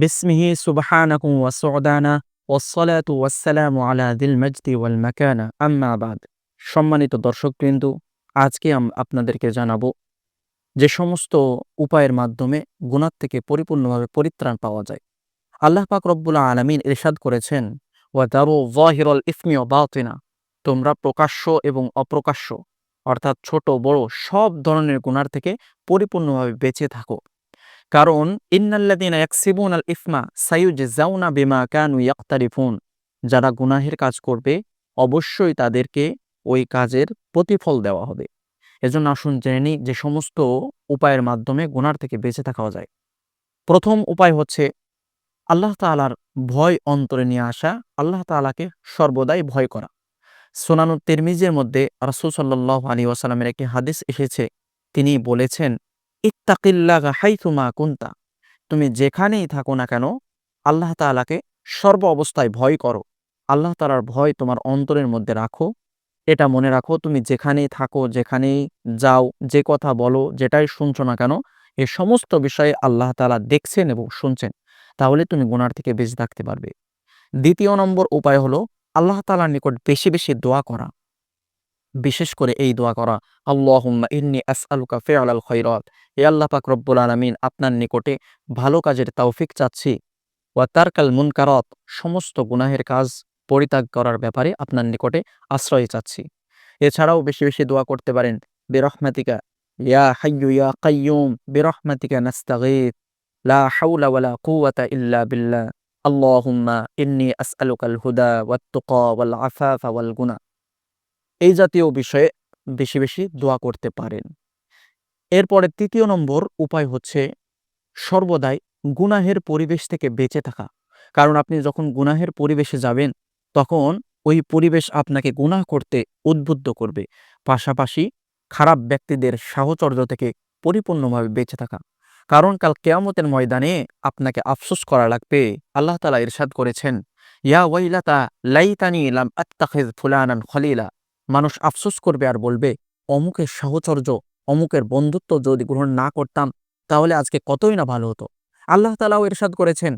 বিসমিহি সুবহানাকু ওয়া সু'দানা ওয়াসসালাতু ওয়াসসালামু আলা দিল মজদি ওয়াল মাকানা। আম্মা বাদ। সম্মানিত দর্শকবৃন্দ, আজকে আপনাদেরকে জানাব যে সমস্ত উপায়ের মাধ্যমে গুনাহ থেকে পরিপূর্ণভাবে পরিত্রাণ পাওয়া যায়। আল্লাহ পাক রব্বুল আলামিন ইরশাদ করেছেন, ওয়া দারু যাহিরাল ইসমি ওয়া বাতিনা। তোমরা প্রকাশ্য এবং অপ্রকাশ্য, অর্থাৎ ছোট, বড় সব ধরনের গুণার থেকে পরিপূর্ণভাবে বেঁচে থাকো। কারণ ইন্নাল্লাদিনা ইয়াকসিবুন আল ইসমা সাইয়ুজজাউনা বিমা কানু ইয়াকতারিফুন। যারা গুনাহের কাজ করবে, অবশ্যই তাদেরকে ওই কাজের প্রতিফল দেওয়া হবে। এজন্য আসুন জেনে নিই যে সমস্ত উপায়ের মাধ্যমে গুনার থেকে বেঁচে থাকা যায়। প্রথম উপায় হচ্ছে, আল্লাহ তাআলার ভয় অন্তরে নিয়ে আসা, আল্লাহ তাআলাকে সর্বদাই ভয় করা। সোনানু তিরমিজের মধ্যে রাসূল সাল্লাল্লাহু আলাইহি ওয়াসাল্লামের একটি হাদিস এসেছে। তিনি বলেছেন ইত্তাকিল্লাহা হাইথুমা কুন্তা। তুমি যেখানেই থাকো না কেন, আল্লাহ তাআলাকে সর্ব অবস্থায় ভয় করো। আল্লাহ তাআলার ভয় তোমার অন্তরের মধ্যে রাখো। এটা মনে রাখো, তুমি যেখানেই থাকো, যেখানেই যাও, যে কথা বলো, যেটাই শুনছো না কেন, এ সমস্ত বিষয়ে আল্লাহ তাআলা দেখছেন এবং শুনছেন। তাহলে তুমি গুনার থেকে বেঁচে থাকতে পারবে। দ্বিতীয় নম্বর উপায় হলো, আল্লাহ তাআলার নিকট বেশি বেশি দোয়া করা। বিশেষ করে এই দোয়া করা, আল্লাহুম্মা ইন্নি আসআলুকা ফিআলাল খৈরাত হে আল্লাহ পাক রব্বুল আলামিন আপনার নিকটে ভালো কাজের তৌফিক চাচ্ছি। ওয়া তারকাল মুনকারাত, সমস্ত গুনাহের কাজ পরিত্যাগ করার ব্যাপারে আপনার নিকটে আশ্রয় চাচ্ছি। এছাড়াও বেশি বেশি দোয়া করতে পারেন, বিরহমাতিকা, ইয়া হাইয়ু ইয়া কাইয়ুম, বিরহমাতিকা নাস্তাগীথ লা হাওলা ওয়ালা কুওয়াতা ইল্লা বিল্লাহ। আল্লাহুম্মা ইন্নি আসআলুকাল হুদা ওয়াত তুকা ওয়াল আফাফা ওয়াল গুনা এই জাতীয় বিষয়ে বেশি বেশি দোয়া করতে পারেন। এরপরে তৃতীয় নম্বর উপায় হচ্ছে সর্বদাই গুনাহের পরিবেশ থেকে বেঁচে থাকা। কারণ আপনি যখন গুনাহের পরিবেশে যাবেন, তখন ওই পরিবেশ আপনাকে গুনাহ করতে উদ্বুদ্ধ করবে। পাশাপাশি খারাপ ব্যক্তিদের সাহচর্য থেকে পরিপূর্ণভাবে বেঁচে থাকা। কারণ কাল কেয়ামতের ময়দানে আপনাকে আফসোস করা লাগবে। আল্লাহ তালা ইরশাদ করেছেন, ইয়া ওয়াইলাতা লাইতানি লাম আত্তাখিজ ফুলানান খলিলা। মানুষ আফসোস করবে আর বলবে, অমুকের সাহচর্য, অমুকের বন্ধুত্ব যদি গ্রহণ না করতাম, তাহলে আজকে কতই না ভালো হতো। আল্লাহ তালাও ইরশাদ করেছেন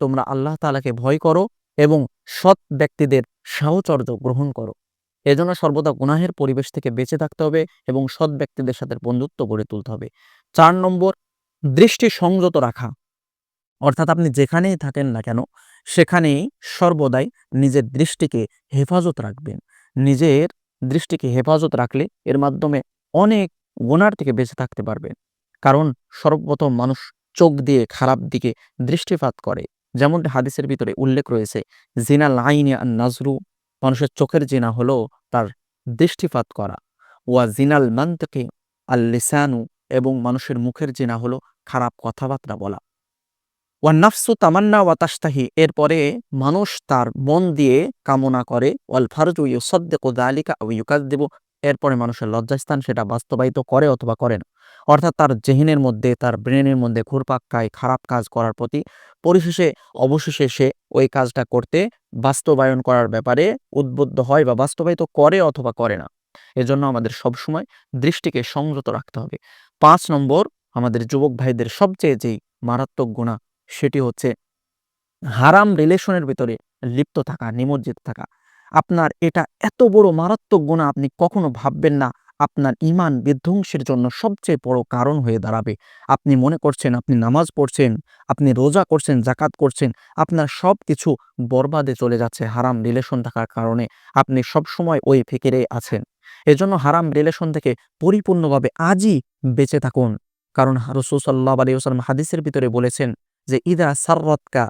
তোমরা আল্লাহ তাআলাকে ভয় করো এবং সৎ ব্যক্তিদের সাহচর্য গ্রহণ করো। এজন্য সর্বদা গুনাহের পরিবেশ থেকে বেঁচে থাকতে হবে এবং সৎ ব্যক্তিদের সাথে বন্ধুত্ব গড়ে তুলতে হবে। চার নম্বর, দৃষ্টি সংযত রাখা। অর্থাৎ আপনি যেখানেই থাকেন না কেন সেখানেই সর্বদাই নিজের দৃষ্টিকে হেফাজত রাখবেন। নিজের দৃষ্টিকে হেফাজত রাখলে এর মাধ্যমে অনেক গুনার থেকে বেঁচে থাকতে পারবেন। কারণ সর্বপ্রথম মানুষ চোখ দিয়ে খারাপ দিকে দৃষ্টিপাত করে। যেমন হাদিসের ভিতরে উল্লেখ রয়েছে, জিনা লাইনে আর নাজরু, মানুষের চোখের জিনা হলো তার দৃষ্টিপাত করা। ওয়া জিনাল মান্তকে আল লিসানু, এবং মানুষের মুখের জিনা হলো খারাপ কথাবার্তা বলা। ওয়া নাফসু তামান্না ওয়া তাস্তাহি এরপরে মানুষ তার মন দিয়ে কামনা করে, ওয়াল ফারজু ইউসাদ্দিকু যালিকা আও ইউকাযযিবু, এরপরে মানুষের লজ্জাস্থান সেটা বাস্তবায়িত করে অথবা করে না। অর্থাৎ তার জেহিনের মধ্যে, তার ব্রেনের মধ্যে ঘুরপাক খায়, খারাপ কাজ করার প্রতি পরিশেষে, অবশেষে সে ওই কাজটা করতে বাস্তবায়ন করার ব্যাপারে উদ্বুদ্ধ হয় বা বাস্তবায়িত করে অথবা করে না। এজন্য আমাদের সবসময় দৃষ্টিকে সংযত রাখতে হবে। পাঁচ নম্বর, আমাদের যুবক ভাইদের সবচেয়ে যেই মারাত্মক গুণা সেটি হচ্ছে হারাম রিলেশনের ভিতরে লিপ্ত থাকা, নিমজ্জিত থাকা। আপনার এটা এত বড় মারাত্মক গুণা আপনি কখনো ভাববেন না, আপনার ইমান বিধ্বংসের জন্য সবচেয়ে বড় কারণ হয়ে দাঁড়াবে। আপনি মনে করছেন, আপনি নামাজ পড়ছেন, আপনি রোজা করছেন জাকাত করছেন, আপনার সব কিছু বরবাদে চলে যাচ্ছে হারাম রিলেশন থাকার কারণে। আপনি সব সময় ওই ফিকিরে আছেন। এজন্য হারাম রিলেশন থেকে পরিপূর্ণভাবে আজই বেঁচে থাকুন। কারণ রসুল সাল্লাহ আলিয়াল্লাম হাদিসের ভিতরে বলেছেন যে, ইদা সাররতকা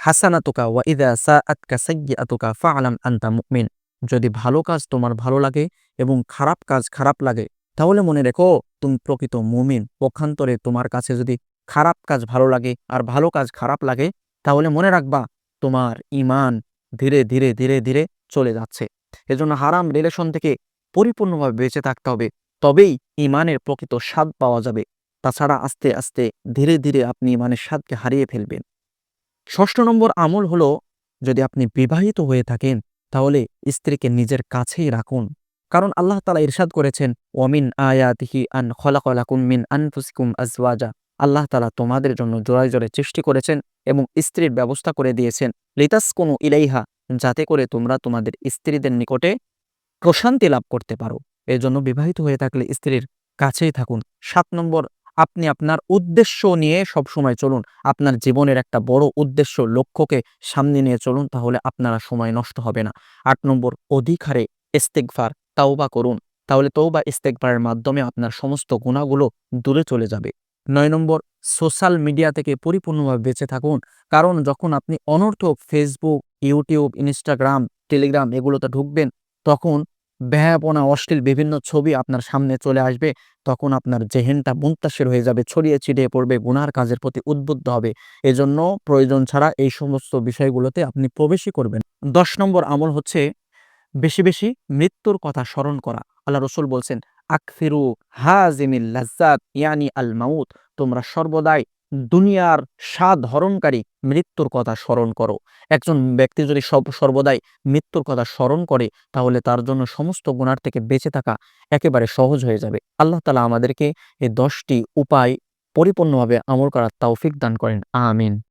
হাসানাতুকা ওয়া ইদা সাআতকা সাইয়্যাতুকা ফাআলাম আনতা মুমিন। যদি ভালো কাজ তোমার ভালো লাগে এবং খারাপ কাজ খারাপ লাগে, তাহলে মনে রেখো তুমি প্রকৃত মুমিন। পক্ষান্তরে তোমার কাছে যদি খারাপ কাজ ভালো লাগে আর ভালো কাজ খারাপ লাগে, তাহলে মনে রাখবা তোমার ইমান ধীরে ধীরে ধীরে ধীরে চলে যাচ্ছে। এজন্য হারাম রিলেশন থেকে পরিপূর্ণভাবে বেঁচে থাকতে হবে। তবেই ইমানের প্রকৃত স্বাদ পাওয়া যাবে। তাছাড়া আস্তে আস্তে ধীরে ধীরে আপনি ইমানের স্বাদকে হারিয়ে ফেলবেন। ষষ্ঠ নম্বর আমল হলো, যদি আপনি বিবাহিত হয়ে থাকেন, তাহলে স্ত্রীকে নিজের কাছেই রাখুন। কারণ আল্লাহ তালা ইরশাদ করেছেন, ওয়ামিন আয়াতিহি আন খলাকা লাকুম মিন আনফুসিকুম আজওয়াজা। আল্লাহ তালা তোমাদের জন্য জোড়ায় জোড়ায় সৃষ্টি করেছেন এবং স্ত্রীর ব্যবস্থা করে দিয়েছেন, লিতাসকুনু ইলাইহা, যাতে করে তোমরা তোমাদের স্ত্রীদের নিকটে প্রশান্তি লাভ করতে পারো। এজন্য বিবাহিত হয়ে থাকলে স্ত্রীর কাছেই থাকুন। সাত নম্বর আপনি আপনার উদ্দেশ্য নিয়ে সবসময় চলুন। আপনার জীবনের একটা বড় উদ্দেশ্য, লক্ষ্যকে সামনে নিয়ে চলুন, তাহলে আপনারা সময় নষ্ট হবে না। আট নম্বর অধিক হারে ইস্তেগফার, তাওবা করুন। তাহলে তৌবা ইস্তেগফারের মাধ্যমে আপনার সমস্ত গুণাগুলো দূরে চলে যাবে। নয় নম্বর, সোশ্যাল মিডিয়া থেকে পরিপূর্ণভাবে বেঁচে থাকুন। কারণ যখন আপনি অনর্থক ফেসবুক ইউটিউব ইনস্টাগ্রাম টেলিগ্রাম এগুলোতে ঢুকবেন, তখন ব্যাপনা অশ্লীল বিভিন্ন ছবি আপনার সামনে চলে আসবে। তখন আপনার জেহেনটা মুন্তাসির হয়ে যাবে, ছড়িয়ে ছিটিয়ে পড়বে, গুনার কাজের প্রতি উদ্বুদ্ধ হবে। এজন্য প্রয়োজন ছাড়া এই সমস্ত বিষয়গুলোতে আপনি প্রবেশই করবেন দশ নম্বর আমল হচ্ছে বেশি বেশি মৃত্যুর কথা স্মরণ করা। আল্লাহ রসুল বলছেন, আকফিরু হাজিমিল ইয়ানি আল মাউত। তোমরা সর্বদাই দুনিয়ার স্বাদ হরণকারী মৃত্যুর কথা স্মরণ করো। একজন ব্যক্তি যদি সব, সর্বদাই মৃত্যুর কথা স্মরণ করে, তাহলে তার জন্য সমস্ত গুণার থেকে বেঁচে থাকা একেবারে সহজ হয়ে যাবে। আল্লাহ তালা আমাদেরকে এই দশটি উপায় পরিপূর্ণভাবে আমল করার তাওফিক দান করেন। আমিন।